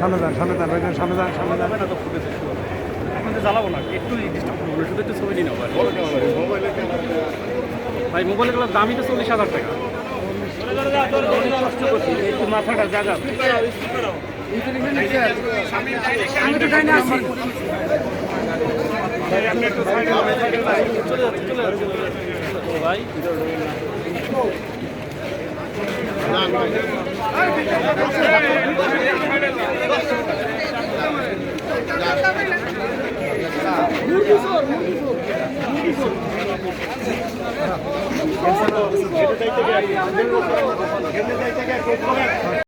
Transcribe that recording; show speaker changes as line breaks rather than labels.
সামনে যান সামনে যান সামনে যান সামনে
যাবে না তো এখন আপনাদের জ্বালাবো না একটু ডিস্টার্ব করব। শুধু একটু ছবি নিন মোবাইলের ভাই মোবাইলের দামই তো চল্লিশ হাজার টাকা। একটু মাথাটা জাগা ভাই 全然大丈夫だよ。